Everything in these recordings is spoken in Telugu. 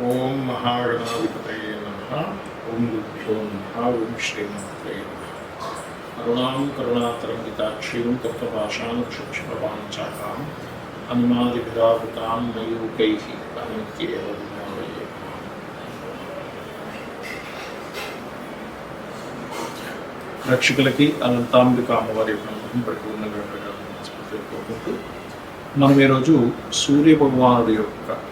ఓం మహాగణాధిపతయే నమ ఓం గురుభ్యో నమ ఓం శ్రీమాత్రే నమ కరుణాం కరుణాతరంగితాక్షీం కృతపాషాం క్షుక్షపవాంచాకాం అనుమాదిభిరావృతాం మయూకై అనిత్యేవ విజ్ఞానయే రక్షకులకి అనంతాంబిక అమ్మవారి యొక్క అనుగ్రహం పరిపూర్ణంగా కలగాలని కోరుకుంటూ మనం ఈరోజు సూర్య భగవానుడి యొక్క మార్పు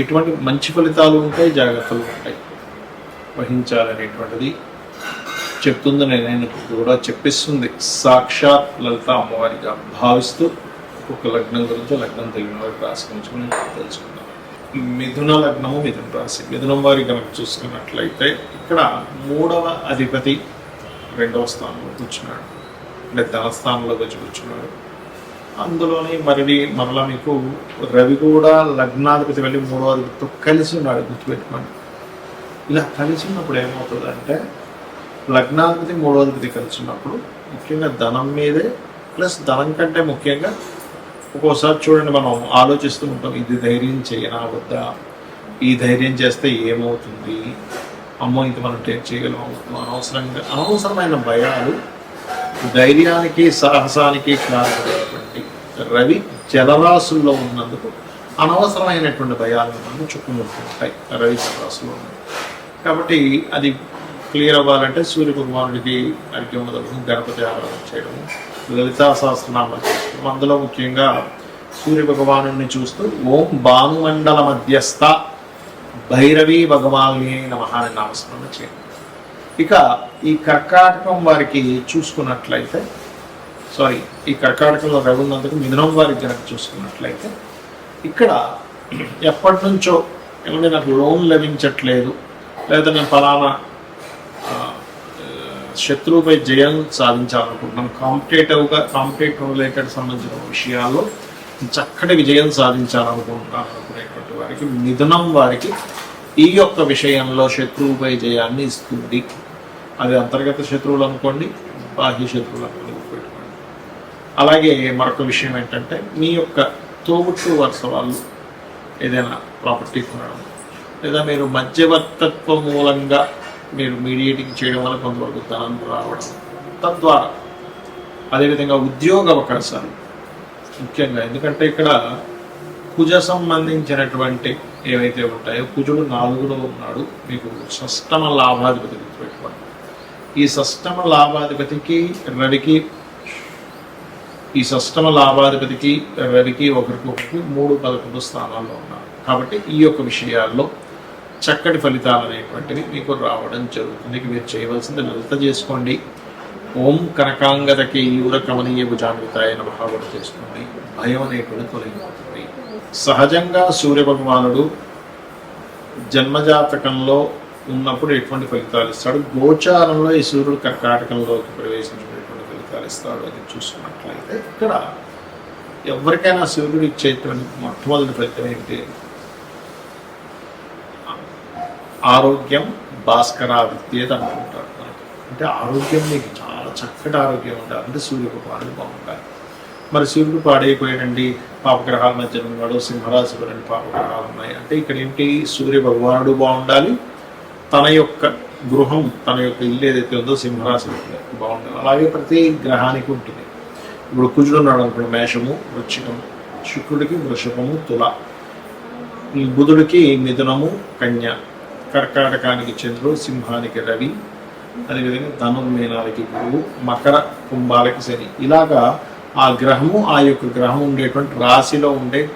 ఎటువంటి మంచి ఫలితాలు ఉంటాయి జాగ్రత్తలు ఉంటాయి. వహించాలనేటువంటిది చెప్తుందని నేను కూడా చెప్పిస్తుంది. సాక్షాత్ లలిత అమ్మవారిగా భావిస్తూ ఒక లగ్నం గురించి లగ్నం తెలియని వారికి రాశి గురించి మనం తెలుసుకుందాం. మిథున లగ్నము మిథున రాశి. మిథునం వారి కనుక చూసుకున్నట్లయితే ఇక్కడ మూడవ అధిపతి రెండవ స్థానంలో కూర్చున్నాడు. అంటే ధనస్థానంలో వచ్చి కూర్చున్నాడు. అందులోని మరి మరలా మీకు రవి కూడా లగ్నాధిపతి వెళ్ళి మూడో అధిపతితో కలిసి ఉన్నాడు గుర్తుపెట్టుకోండి. ఇలా కలిసి ఉన్నప్పుడు ఏమవుతుందంటే లగ్నాధిపతి మూడో అధిపతి కలిసి ఉన్నప్పుడు ముఖ్యంగా ధనం మీదే ప్లస్ ధనం కంటే ముఖ్యంగా ఒక్కోసారి చూడండి మనం ఆలోచిస్తూ ఉంటాం ఇది ధైర్యం చేయనా వద్దా? ఈ ధైర్యం చేస్తే ఏమవుతుంది? అమ్మో ఇది మనం టేక్ చేయగలం అనవసరంగా అనవసరమైన భయాలు ధైర్యానికి సాహసానికి కారణం రవి జలరాశుల్లో ఉన్నందుకు అనవసరమైనటువంటి భయాలను మనం చుట్టుముడుతుంటాయి. రవి జలరాశుల్లో కాబట్టి అది క్లియర్ అవ్వాలంటే సూర్య భగవానుడికి అర్ఘ్యం మొదలు గణపతి ఆరాధన చేయడం లలితా సహస్రనామాలు చేసుకోవడం అందులో ముఖ్యంగా సూర్య భగవాను చూస్తూ ఓం భానుమండల మధ్యస్థ భైరవి భగవాని నమ అని నామస్మరణ చేయండి. ఇక ఈ కర్కాటకం వారికి చూసుకున్నట్లయితే సారీ ఈ కర్కాటకంలో రవి ఉన్నందుకు మిథునం వారికి కనుక చూసుకున్నట్లయితే ఇక్కడ ఎప్పటి నుంచో ఏమంటే నాకు లోన్ లభించట్లేదు లేదా నేను ఫలానా శత్రువుపై జయం సాధించాలనుకుంటున్నాను. కాంపిటేటివ్గా కాంపిటేటివ్ రిలేటెడ్ సంబంధించిన విషయాల్లో చక్కటి విజయం సాధించాలనుకుంటున్నాను అనుకునేటువంటి వారికి మిథునం వారికి ఈ యొక్క విషయంలో శత్రువుపై జయాన్ని ఇస్తుంది. అది అంతర్గత శత్రువులు అనుకోండి బాహ్య శత్రువులు అనుకోండి. అలాగే మరొక విషయం ఏంటంటే మీ యొక్క తోబుట్టు వరుస వాళ్ళు ఏదైనా ప్రాపర్టీ కొనడం లేదా మీరు మధ్యవర్తత్వ మూలంగా మీరు మీడియేటింగ్ చేయడం వల్ల కొంతవరకు ధనం రావడం తద్వారా అదేవిధంగా ఉద్యోగ అవకాశాలు ముఖ్యంగా ఎందుకంటే ఇక్కడ కుజ సంబంధించినటువంటి ఏవైతే ఉంటాయో కుజుడు నాలుగులో ఉన్నాడు మీకు షష్టమ లాభాధిపతి గుర్తుపెట్టుకోండి. ఈ సష్టమ లాభాధిపతికి రవికి ఈ షష్టమ లాభాధిపతికి రవికి ఒకరికొకరికి మూడు పదకొండు స్థానాల్లో ఉన్నారు. కాబట్టి ఈ యొక్క విషయాల్లో చక్కటి ఫలితాలు అనేటువంటివి మీకు రావడం జరుగుతుంది. మీరు చేయవలసింది లలిత చేసుకోండి. ఓం కనకాంగతకి యూర కమనీయ భుజాన్వితాయ నమః చేసుకోండి. భయం అనేటువంటి తొలగిపోతుంది. సహజంగా సూర్య భగవానుడు జన్మజాతకంలో ఉన్నప్పుడు ఎటువంటి ఫలితాలు ఇస్తాడు? గోచారంలో ఈ సూర్యుడు కర్కాటకంలోకి ప్రవేశించడం ఫలితాలు ఇస్తాడు అని చూసుకున్నట్లయితే ఇక్కడ ఎవరికైనా శివుడు ఇచ్చేటువంటి మొట్టమొదటి ఫలితం ఏంటి? ఆరోగ్యం భాస్కరాదిత్యేది అనుకుంటారు మనకి. అంటే ఆరోగ్యం నీకు చాలా చక్కటి ఆరోగ్యం ఉండాలి. అంటే సూర్య పాడు బాగుండాలి. మరి సూర్యుడు పాడైపోయాడండి పాపగ్రహాల మధ్య ఉన్నాడు సింహరాశిలో రెండు పాపగ్రహాలు ఉన్నాయి. అంటే ఇక్కడ ఏంటి? సూర్య భగవానుడు బాగుండాలి. తన యొక్క గృహం తన యొక్క ఇల్లు ఏదైతే ఉందో సింహరాశి బాగుంటుంది. అలాగే ప్రతి గ్రహానికి ఉంటుంది. ఇప్పుడు కుజుడు ఉన్నాడు అనుకోండి మేషము వృచ్చికము శుక్రుడికి వృషభము తుల. ఈ బుధుడికి మిథునము కన్య. కర్కాటకానికి చంద్రుడు సింహానికి రవి. అదేవిధంగా ధనుర్మీనాలకి గురువు మకర కుంభాలకి శని. ఇలాగా ఆ గ్రహము ఆ యొక్క గ్రహం ఉండేటువంటి రాశిలో ఉండే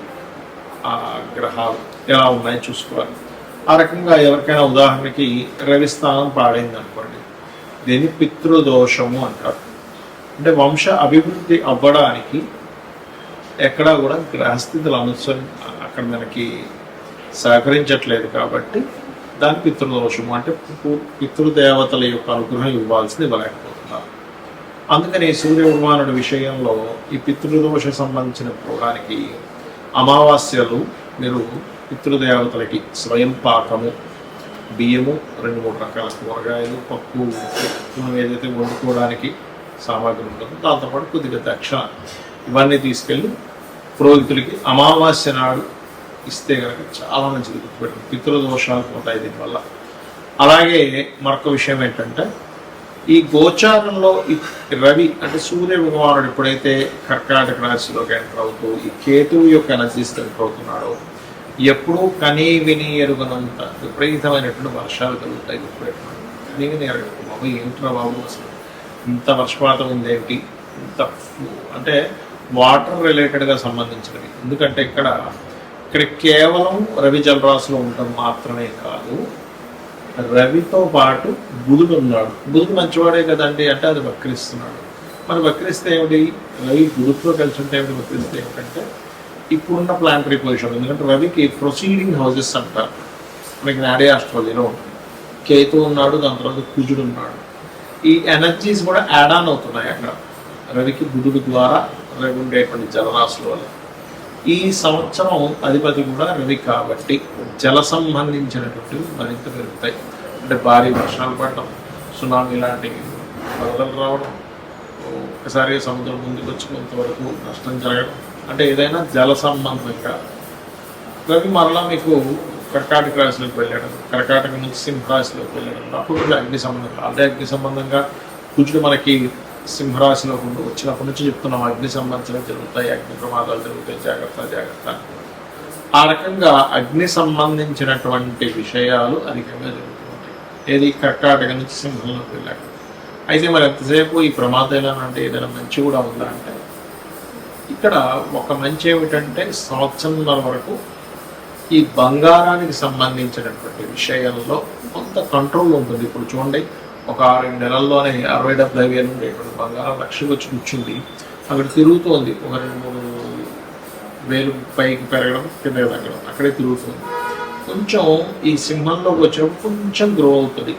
ఆ గ్రహాలు ఎలా ఉన్నాయో చూసుకోవాలి. ఆ రకంగా ఎవరికైనా ఉదాహరణకి రవిస్థానం పాడైంది అనుకోండి. దీన్ని పితృదోషము అంటారు. అంటే వంశ అభివృద్ధి అవ్వడానికి ఎక్కడా కూడా గ్రహస్థితులు అనుసరి అక్కడ మనకి సహకరించట్లేదు కాబట్టి దాని పితృదోషము అంటే పితృదేవతల యొక్క అనుగ్రహం ఇవ్వాల్సింది ఇవ్వలేకపోతున్నారు అందుకని సూర్య భగవానుడి విషయంలో ఈ పితృదోష సంబంధించిన పోవడానికి అమావాస్యలు మీరు పితృదేవతలకి స్వయం పాకము బియ్యము రెండు మూడు రకాల కూరగాయలు పప్పు మనం ఏదైతే వండుకోవడానికి సామాగ్రి ఉంటుందో దాంతోపాటు కొద్దిగా దక్ష ఇవన్నీ తీసుకెళ్ళి పురోహితులకి అమావాస్య నాడు ఇస్తే కనుక చాలా మంచిది గుర్తుపెట్టింది పితృదోషాలు పోతాయి దీనివల్ల. అలాగే మరొక విషయం ఏంటంటే ఈ గోచారంలో రవి అంటే సూర్య భగవానుడు ఎప్పుడైతే కర్కాటక రాశిలోకి ఎంటర్ అవుతూ ఈ కేతువు యొక్క ఎనర్జీస్ ఎంటర్ అవుతున్నాడో ఎప్పుడూ కనీ విని ఎరుగనంత విపరీతమైనటువంటి వర్షాలు కలుగుతాయి గుర్తుపెట్టుకోండి కనీ విని ఎరగదు బాబు ఏంట్రా బాబు అసలు? ఇంత వర్షపాతం ఉందేమిటి? ఇంత అంటే వాటర్ రిలేటెడ్గా సంబంధించినవి. ఎందుకంటే ఇక్కడ ఇక్కడ కేవలం రవి జలరాశిలో ఉండటం మాత్రమే కాదు రవితో పాటు బుధుడు ఉన్నాడు. బుధుడు మంచివాడే కదండి అంటే అది వక్రిస్తున్నాడు. మరి వక్రిస్తే ఏమిటి? రవి బుధుడితో కలిసి ఉంటే ఏమిటి వక్రిస్తే ఏమిటంటే ఇప్పుడున్న ప్లాంటరీ పొజిషన్ ఎందుకంటే రవికి ప్రొసీడింగ్ హౌసెస్ అంటారు. మనకి నాడే ఆస్ట్రాలజీలో ఉంటుంది. కేతు ఉన్నాడు దాని తర్వాత కుజుడు ఉన్నాడు. ఈ ఎనర్జీస్ కూడా యాడ్ ఆన్ అవుతున్నాయి అక్కడ. రవికి బుధుడు ద్వారా రవి ఉండేటువంటి జలరాశుల వల్ల. ఈ సంవత్సరం అధిపతి కూడా రవి కాబట్టి జల సంబంధించినటువంటివి మరింత పెరుగుతాయి. అంటే భారీ వర్షాలు పడటం సునామీ లాంటి వరదలు రావడం ఒకసారి సముద్రం ముందుకు వచ్చి కొంతవరకు నష్టం జరగడం అంటే ఏదైనా జల సంబంధంగా. రవి మరలా మీకు కర్కాటక రాశిలోకి వెళ్ళడం కర్కాటక నుంచి సింహరాశిలోకి వెళ్ళడం అప్పుడు కూడా అగ్ని సంబంధం అదే అగ్ని సంబంధంగా కుజుడు మనకి సింహరాశిలో ఉండి వచ్చినప్పటి నుంచి చెప్తున్నాం అగ్ని సంబంధించిన జరుగుతాయి అగ్ని ప్రమాదాలు జరుగుతాయి జాగ్రత్త జాగ్రత్త. ఆ రకంగా అగ్ని సంబంధించినటువంటి విషయాలు అధికంగా జరుగుతుంటాయి. ఏది? కర్కాటక నుంచి సింహంలోకి వెళ్ళాక అయితే మరి ఎంతసేపు ఈ ప్రమాదం అంటే ఏదైనా మంచి కూడా ఉందా అంటే ఇక్కడ ఒక మంచి ఏమిటంటే సంవత్సరంన్నర వరకు ఈ బంగారానికి సంబంధించినటువంటి విషయంలో కొంత కంట్రోల్ ఉంటుంది. ఇప్పుడు చూడండి ఒక ఆరు నెలల్లోనే అరవై డెబ్బై వేలు ఉండేటువంటి బంగారం లక్షకు వచ్చి కూర్చుంది. అక్కడ తిరుగుతోంది. ఒక రెండు మూడు వేలు పైకి పెరగడం కింద తగ్గడం అక్కడే తిరుగుతుంది. కొంచెం ఈ సింహంలోకి వచ్చేప్పుడు కొంచెం గ్రో అవుతుంది.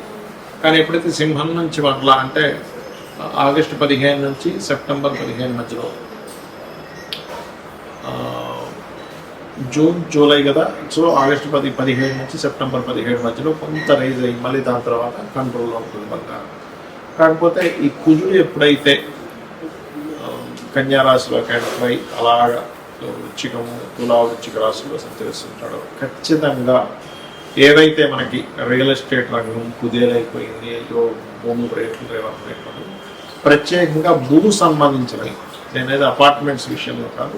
కానీ ఎప్పుడైతే సింహం నుంచి మరలా అంటే ఆగస్టు పదిహేను నుంచి సెప్టెంబర్ పదిహేను మధ్యలో ఆ, జూన్ జూలై కదా. సో ఆగస్టు పది పదిహేడు నుంచి సెప్టెంబర్ పదిహేడు మధ్యలో కొంత రైజ్ అయ్యి మళ్ళీ దాని తర్వాత కంట్రోల్లో ఉంటుంది బంగారం. కాకపోతే ఈ కుజుడు ఎప్పుడైతే ఆ, కన్యా రాశిలో ఎంటర్ అయి అలాగా వృచ్చికము తులా వృచ్చిక రాశిలో సంచరిస్తుంటాడో ఖచ్చితంగా ఏదైతే మనకి రియల్ ఎస్టేట్ రంగం కుదేలైపోయింది అయ్యో భూములు రేట్లు రేట్లు ప్రత్యేకంగా భూ సంబంధించినవి. నేనేది అపార్ట్మెంట్స్ విషయంలో కాదు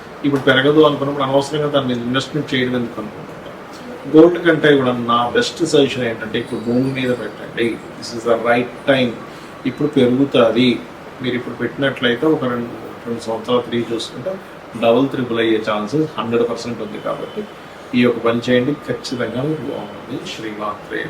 ఇప్పుడు పెరగదు అనుకున్నప్పుడు అనవసరంగా దాని మీద ఇన్వెస్ట్మెంట్ చేయడం ఎందుకు అనుకుంటుంటారు గోల్డ్ కంటే కూడా నా బెస్ట్ సజెషన్ ఏంటంటే ఇప్పుడు భూమి మీద పెట్టండి. This is the right time ఇప్పుడు పెరుగుతుంది. మీరు ఇప్పుడు పెట్టినట్లయితే ఒక రెండు రెండు సంవత్సరాలు త్రీ చూసుకుంటే డబుల్ త్రిపుల్ అయ్యే ఛాన్సెస్ హండ్రెడ్ పర్సెంట్ ఉంది కాబట్టి ఈ యొక్క పని చేయండి. ఖచ్చితంగా మీకు బాగుంటుంది శ్రీమాత్రే